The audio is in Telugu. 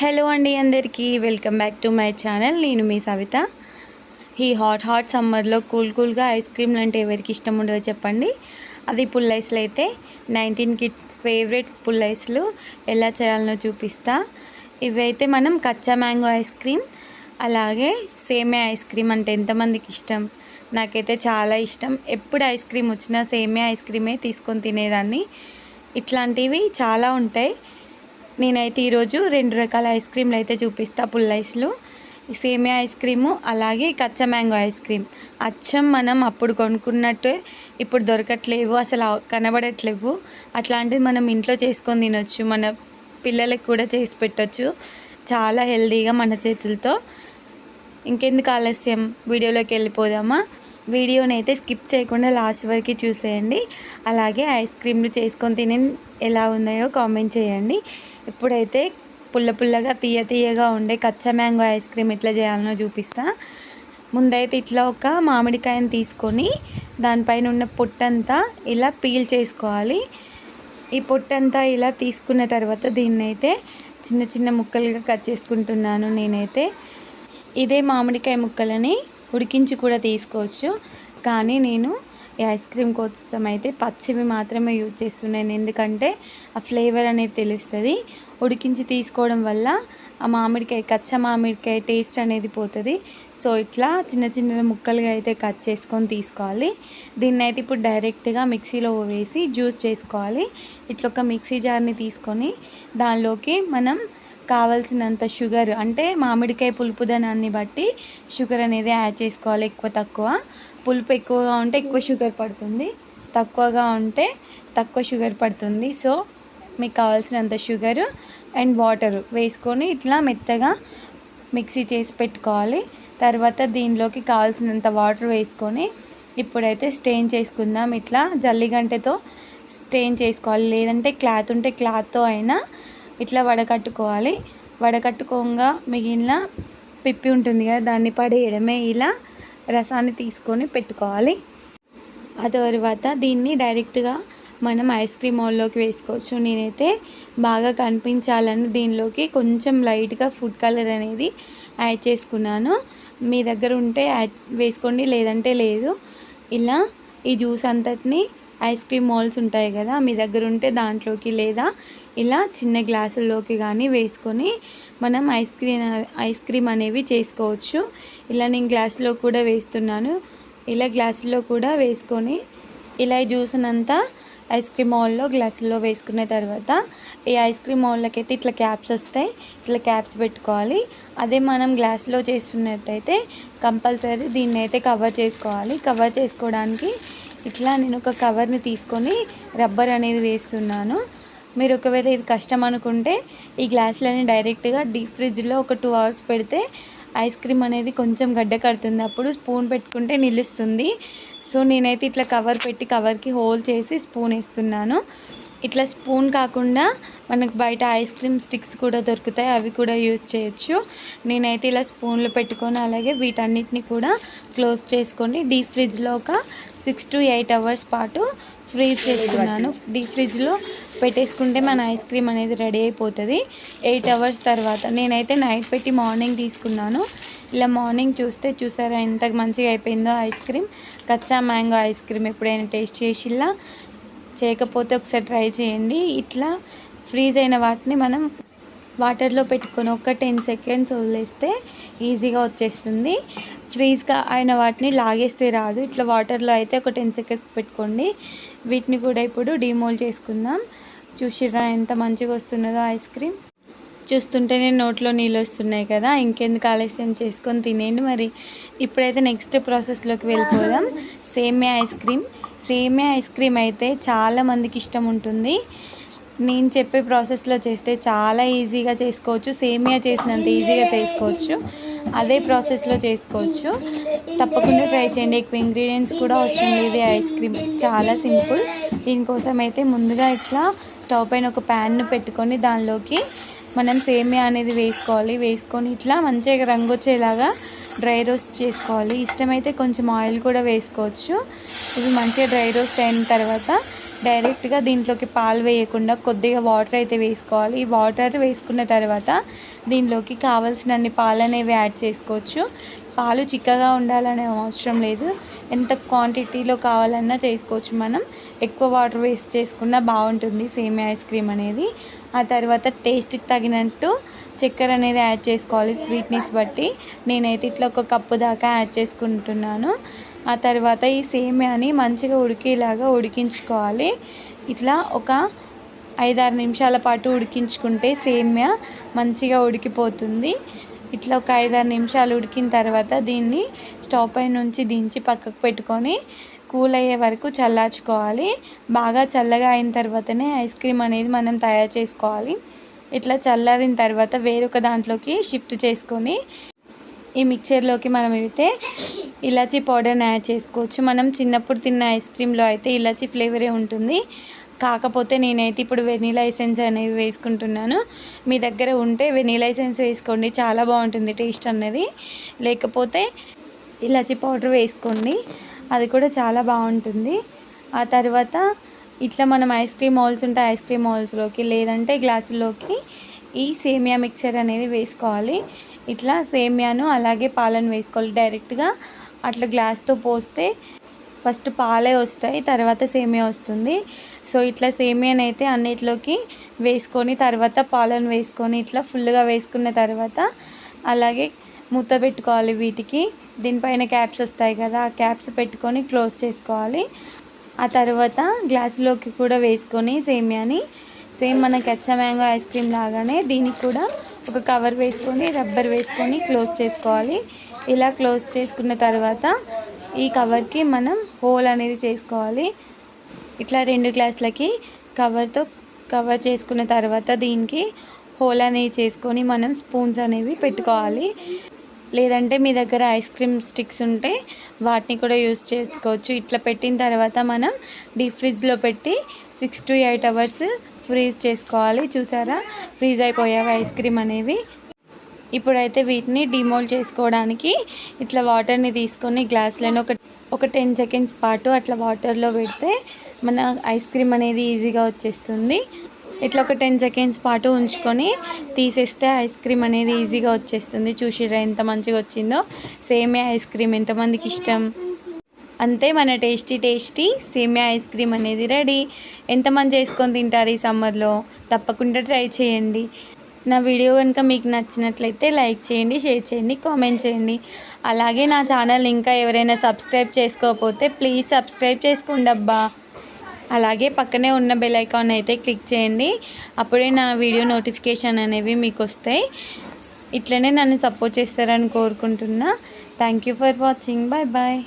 హలో అండి అందరికీ welcome back to my channel. నేను మీ సవిత. ఈ హాట్ హాట్ సమ్మర్లో కూల్ కూల్గా ఐస్ క్రీమ్లు అంటే ఎవరికి ఇష్టం ఉండదో చెప్పండి. అది పుల్ ఐస్లు అయితే నైన్టీన్ కిట్ ఫేవరెట్ పుల్ ఐస్లు. ఎలా చేయాలనో చూపిస్తా. ఇవైతే మనం కచ్చా మ్యాంగో ఐస్ క్రీమ్ అలాగే సేమే ఐస్ క్రీమ్ అంటే ఎంతమందికి ఇష్టం? నాకైతే చాలా ఇష్టం. ఎప్పుడు ఐస్ క్రీమ్ వచ్చినా సేమే ఐస్ క్రీమే తీసుకొని తినేదాన్ని. ఇట్లాంటివి చాలా ఉంటాయి. నేనైతే ఈరోజు రెండు రకాల ఐస్ క్రీమ్లు అయితే చూపిస్తా పుల్ ఐస్లు సేమియా ఐస్ క్రీము అలాగే కచ్చా మ్యాంగో ఐస్ క్రీమ్. అచ్చం మనం అప్పుడు కొనుక్కున్నట్టే ఇప్పుడు దొరకట్లేవు అసలు కనబడట్లేవు. అట్లాంటిది మనం ఇంట్లో చేసుకొని తినొచ్చు మన పిల్లలకు కూడా చేసి పెట్టచ్చు. చాలా హెల్తీగా మన చేతులతో. ఇంకెందుకు ఆలస్యం? వీడియోలోకి వెళ్ళిపోదామా? వీడియోని అయితే స్కిప్ చేయకుండా లాస్ట్ వరకు చూసేయండి. అలాగే ఐస్ క్రీమ్లు చేసుకొని తిని ఎలా ఉన్నాయో కామెంట్ చేయండి. ఇప్పుడైతే పుల్ల పుల్లగా తీయ తీయగా ఉండే కచ్చా మ్యాంగో ఐస్ క్రీమ్ ఎట్లా చేయాలనో చూపిస్తా. ముందైతే ఇట్లా ఒక మామిడికాయని తీసుకొని దానిపైన ఉన్న పొట్టంతా ఇలా పీల్ చేసుకోవాలి. ఈ పొట్టంతా ఇలా తీసుకున్న తర్వాత దీన్ని అయితే చిన్న చిన్న ముక్కలుగా కట్ చేసుకుంటున్నాను నేనైతే. ఇదే మామిడికాయ ముక్కలని ఉడికించి కూడా తీసుకోవచ్చు. కానీ నేను ఈ ఐస్ క్రీమ్ కోసం అయితే పచ్చివి మాత్రమే యూజ్ చేస్తున్నాను ఎందుకంటే ఆ ఫ్లేవర్ అనేది తెలుస్తుంది. ఉడికించి తీసుకోవడం వల్ల ఆ మామిడికాయ కచ్చ మామిడికాయ టేస్ట్ అనేది పోతుంది. సో ఇట్లా చిన్న చిన్న ముక్కలుగా అయితే కట్ చేసుకొని తీసుకోవాలి. దీన్ని అయితే ఇప్పుడు డైరెక్ట్గా మిక్సీలో వేసి జ్యూస్ చేసుకోవాలి. ఇట్లా ఒక మిక్సీ జార్ని తీసుకొని దానిలోకి మనం కావాల్సినంత షుగర్ అంటే మామిడికాయ పులుపుదనాన్ని బట్టి షుగర్ అనేది యాడ్ చేసుకోవాలి ఎక్కువ తక్కువ. పులుపు ఎక్కువగా ఉంటే ఎక్కువ షుగర్ పడుతుంది తక్కువగా ఉంటే తక్కువ షుగర్ పడుతుంది. సో మీకు కావాల్సినంత షుగర్ అండ్ వాటర్ వేసుకొని ఇట్లా మెత్తగా మిక్సీ చేసి పెట్టుకోవాలి. తర్వాత దీనిలోకి కావాల్సినంత వాటర్ వేసుకొని ఇప్పుడైతే స్టెయిన్ చేసుకుందాం. ఇట్లా జల్లిగంటతో స్టెయిన్ చేసుకోవాలి. లేదంటే క్లాత్ ఉంటే క్లాత్తో అయినా ఇట్లా వడకట్టుకోవాలి. వడకట్టుకోగా మిగిలిన పిప్పి ఉంటుంది కదా దాన్ని పడేయడమే ఇలా రసాన్ని తీసుకొని పెట్టుకోవాలి. ఆ తర్వాత దీన్ని డైరెక్ట్గా మనం ఐస్ క్రీమ్ మౌల్లోకి వేసుకోవచ్చు. నేనైతే బాగా కనిపించాలని దీనిలోకి కొంచెం లైట్గా ఫుడ్ కలర్ అనేది యాడ్ చేసుకున్నాను. మీ దగ్గర ఉంటే యాడ్ వేసుకోండి లేదంటే లేదు. ఇలా ఈ జ్యూస్ అంతటిని ఐస్ క్రీమ్ మోల్స్ ఉంటాయి కదా మీ దగ్గర ఉంటే దాంట్లోకి లేదా ఇలా చిన్న గ్లాసుల్లోకి కానీ వేసుకొని మనం ఐస్ క్రీమ్ ఐస్ క్రీమ్ అనేవి చేసుకోవచ్చు. ఇలా నేను గ్లాసులో కూడా వేస్తున్నాను. ఇలా గ్లాసులో కూడా వేసుకొని ఇలా జ్యూస్నంతా ఐస్ క్రీమ్ మౌల్లో గ్లాసుల్లో వేసుకున్న తర్వాత ఈ ఐస్ క్రీమ్ మౌల్లోకి అయితే ఇట్లా క్యాప్స్ వస్తాయి. ఇట్లా క్యాప్స్ పెట్టుకోవాలి. అదే మనం గ్లాస్లో చేస్తున్నట్టయితే కంపల్సరీ దీన్ని అయితే కవర్ చేసుకోవాలి. కవర్ చేసుకోవడానికి ఇట్లా నేను ఒక కవర్ని తీసుకొని రబ్బర్ అనేది వేస్తున్నాను. మీరు ఒకవేళ ఇది కష్టం అనుకుంటే ఈ గ్లాసులని డైరెక్ట్గా డీప్ ఫ్రిడ్జ్లో ఒక టూ అవర్స్ పెడితే ఐస్ క్రీమ్ అనేది కొంచెం గడ్డ కడుతుంది అప్పుడు స్పూన్ పెట్టుకుంటే నిలుస్తుంది. సో నేనైతే ఇట్లా కవర్ పెట్టి కవర్కి హోల్ చేసి స్పూన్ వేస్తున్నాను. ఇట్లా స్పూన్ కాకుండా మనకు బయట ఐస్ క్రీమ్ స్టిక్స్ కూడా దొరుకుతాయి. అవి కూడా యూజ్ చేయొచ్చు. నేనైతే ఇలా స్పూన్లు పెట్టుకొని అలాగే వీటన్నిటిని కూడా క్లోజ్ చేసుకొని డీప్ ఫ్రిడ్జ్లో ఒక సిక్స్ టు ఎయిట్ అవర్స్ పాటు ఫ్రీజ్ చేసుకున్నాను. డీప్ ఫ్రిడ్జ్లో పెట్టేసుకుంటే మన ఐస్ క్రీమ్ అనేది రెడీ అయిపోతుంది. ఎయిట్ అవర్స్ తర్వాత నేనైతే నైట్ పెట్టి మార్నింగ్ తీసుకున్నాను. ఇలా మార్నింగ్ చూస్తే చూసారా ఎంత మంచిగా అయిపోయిందో ఐస్ క్రీమ్. కచ్చా మ్యాంగో ఐస్ క్రీమ్ ఎప్పుడైనా టేస్ట్ చేసిలా చేయకపోతే ఒకసారి ట్రై చేయండి. ఇట్లా ఫ్రీజ్ అయిన వాటిని మనం వాటర్లో పెట్టుకొని ఒక టెన్ సెకండ్స్ వదిలేస్తే ఈజీగా వచ్చేస్తుంది. ఫ్రీజ్గా అయిన వాటిని లాగేస్తే రాదు. ఇట్లా వాటర్లో అయితే ఒక టెన్ సెకండ్స్ పెట్టుకోండి. వీటిని కూడా ఇప్పుడు డిమోల్ చేసుకుందాం. చూసిరా ఎంత మంచిగా వస్తున్నదో ఐస్ క్రీమ్ చూస్తుంటేనే నోట్లో నీళ్ళు వస్తున్నాయి కదా. ఇంకెందుకు ఆలస్యం చేసుకొని తినేయండి మరి. ఇప్పుడైతే నెక్స్ట్ ప్రాసెస్లోకి వెళ్ళిపోదాం. సేమే ఐస్ క్రీమ్ సేమే ఐస్ క్రీమ్ అయితే చాలా మందికి ఇష్టం ఉంటుంది. నేను చెప్పే ప్రాసెస్లో చేస్తే చాలా ఈజీగా చేసుకోవచ్చు. సేమియా చేసినంత ఈజీగా చేసుకోవచ్చు. అదే ప్రాసెస్లో చేసుకోవచ్చు. తప్పకుండా ట్రై చేయండి. ఎక్కువ ఇంగ్రీడియంట్స్ కూడా అవసరం లేదు. ఐస్ క్రీమ్ చాలా సింపుల్. దీనికోసం అయితే ముందుగా ఇట్లా స్టవ్ పైన ఒక ప్యాన్ను పెట్టుకొని దానిలోకి మనం సేమియా అనేది వేసుకోవాలి. వేసుకొని ఇట్లా మంచిగా రంగు వచ్చేలాగా డ్రై రోస్ట్ చేసుకోవాలి. ఇష్టమైతే కొంచెం ఆయిల్ కూడా వేసుకోవచ్చు. ఇవి మంచిగా డ్రై రోస్ట్ అయిన తర్వాత డైరెక్ట్గా దీంట్లోకి పాలు వేయకుండా కొద్దిగా వాటర్ అయితే వేసుకోవాలి. ఈ వాటర్ వేసుకున్న తర్వాత దీనిలోకి కావాల్సినన్ని పాలు అనేవి యాడ్ చేసుకోవచ్చు. పాలు చిక్కగా ఉండాలనే అవసరం లేదు. ఎంత క్వాంటిటీలో కావాలన్నా చేసుకోవచ్చు మనం. ఎక్కువ వాటర్ వేస్ట్ చేసుకున్నా బాగుంటుంది సేమి ఐస్ క్రీమ్ అనేది. ఆ తర్వాత టేస్ట్కి తగినట్టు చక్కెర అనేది యాడ్ చేసుకోవాలి. స్వీట్నెస్ బట్టి నేనైతే ఇట్లా ఒక కప్పు దాకా యాడ్ చేసుకుంటున్నాను. ఆ తర్వాత ఈ సేమ్యాని మంచిగా ఉడికేలాగా ఉడికించుకోవాలి. ఇట్లా ఒక ఐదారు నిమిషాల పాటు ఉడికించుకుంటే సేమ్యా మంచిగా ఉడికిపోతుంది. ఇట్లా ఒక ఐదారు నిమిషాలు ఉడికిన తర్వాత దీన్ని స్టవ్ పై నుంచి దించి పక్కకు పెట్టుకొని కూల్ అయ్యే వరకు చల్లార్చుకోవాలి. బాగా చల్లగా అయిన తర్వాతనే ఐస్ క్రీమ్ అనేది మనం తయారు చేసుకోవాలి. ఇట్లా చల్లారిన తర్వాత వేరొక దాంట్లోకి షిఫ్ట్ చేసుకొని ఈ మిక్చర్లోకి మనం అయితే ఇలాచీ పౌడర్ని యాడ్ చేసుకోవచ్చు. మనం చిన్నప్పుడు తిన్న ఐస్ క్రీమ్లో అయితే ఇలాచీ ఫ్లేవరే ఉంటుంది. కాకపోతే నేనైతే ఇప్పుడు వెనీలా ఎసెన్స్ అనేవి వేసుకుంటున్నాను. మీ దగ్గర ఉంటే వెనీలా ఎసెన్స్ వేసుకోండి. చాలా బాగుంటుంది టేస్ట్ అన్నది. లేకపోతే ఇలాచీ పౌడర్ వేసుకోండి. అది కూడా చాలా బాగుంటుంది. ఆ తర్వాత ఇట్లా మనం ఐస్ క్రీమ్ మౌల్స్ ఉంటే ఐస్ క్రీమ్ మౌల్స్లోకి లేదంటే గ్లాసుల్లోకి ఈ సేమియా మిక్చర్ అనేది వేసుకోవాలి. ఇట్లా సేమియాను అలాగే పాలను వేసుకోవాలి. డైరెక్ట్గా అట్లా గ్లాస్తో పోస్తే ఫస్ట్ పాలే వస్తాయి తర్వాత సేమియా వస్తుంది. సో ఇట్లా సేమియాని అయితే అన్నిట్లోకి వేసుకొని తర్వాత పాలను వేసుకొని ఇట్లా ఫుల్గా వేసుకున్న తర్వాత అలాగే మూత పెట్టుకోవాలి వీటికి. దీనిపైన క్యాప్స్ వస్తాయి కదా ఆ క్యాప్స్ పెట్టుకొని క్లోజ్ చేసుకోవాలి. ఆ తర్వాత గ్లాసులోకి కూడా వేసుకొని సేమియాని. సేమ్ మన కచ్చ మ్యాంగో ఐస్ క్రీమ్ లాగానే దీనికి కూడా ఒక కవర్ వేసుకొని రబ్బర్ వేసుకొని క్లోజ్ చేసుకోవాలి. ఇలా క్లోజ్ చేసుకున్న తర్వాత ఈ కవర్కి మనం హోల్ అనేది చేసుకోవాలి. ఇట్లా రెండు గ్లాసులకి కవర్తో కవర్ చేసుకున్న తర్వాత దీనికి హోల్ అనేది చేసుకొని మనం స్పూన్స్ అనేవి పెట్టుకోవాలి. లేదంటే మీ దగ్గర ఐస్ క్రీమ్ స్టిక్స్ ఉంటే వాటిని కూడా యూస్ చేసుకోవచ్చు. ఇట్లా పెట్టిన తర్వాత మనం డీప్ ఫ్రిడ్జ్లో పెట్టి six to eight hours freeze చేసుకోవాలి. చూసారా? ఫ్రీజ్ అయిపోయావు ఐస్ క్రీమ్ అనేవి ఇప్పుడైతే వీటిని డిమోల్డ్ చేసుకోవడానికి ఇట్లా వాటర్ని తీసుకొని గ్లాస్లను ఒక ఒక టెన్ సెకండ్స్ పాటు అట్లా వాటర్లో పెడితే మన ఐస్ క్రీమ్ అనేది ఈజీగా వచ్చేస్తుంది. ఇట్లా ఒక టెన్ సెకండ్స్ పాటు ఉంచుకొని తీసేస్తే ఐస్ క్రీమ్ అనేది ఈజీగా వచ్చేస్తుంది. చూసిరా ఎంత మంచిగా వచ్చిందో. సేమే ఐస్ క్రీమ్ ఎంతమందికి ఇష్టం? అంతే మన tasty tasty semiya ice cream అనేది రెడీ ఎంతమంది చేసుకొని తింటారు ఈ సమ్మర్లో తప్పకుండా ట్రై చేయండి. నా వీడియో కనుక మీకు నచ్చినట్లయితే లైక్ చేయండి షేర్ చేయండి కామెంట్ చేయండి. అలాగే నా ఛానల్ ఇంకా ఎవరైనా సబ్స్క్రైబ్ చేసుకోకపోతే ప్లీజ్ సబ్స్క్రైబ్ చేసుకోండి అబ్బా. అలాగే పక్కనే ఉన్న బెల్ ఐకాన్ అయితే క్లిక్ చేయండి. అప్పుడే నా వీడియో నోటిఫికేషన్ అనేవి మీకు వస్తాయి. ఇట్లనే నన్ను సపోర్ట్ చేస్తారని కోరుకుంటున్నా. Thank you for watching. Bye bye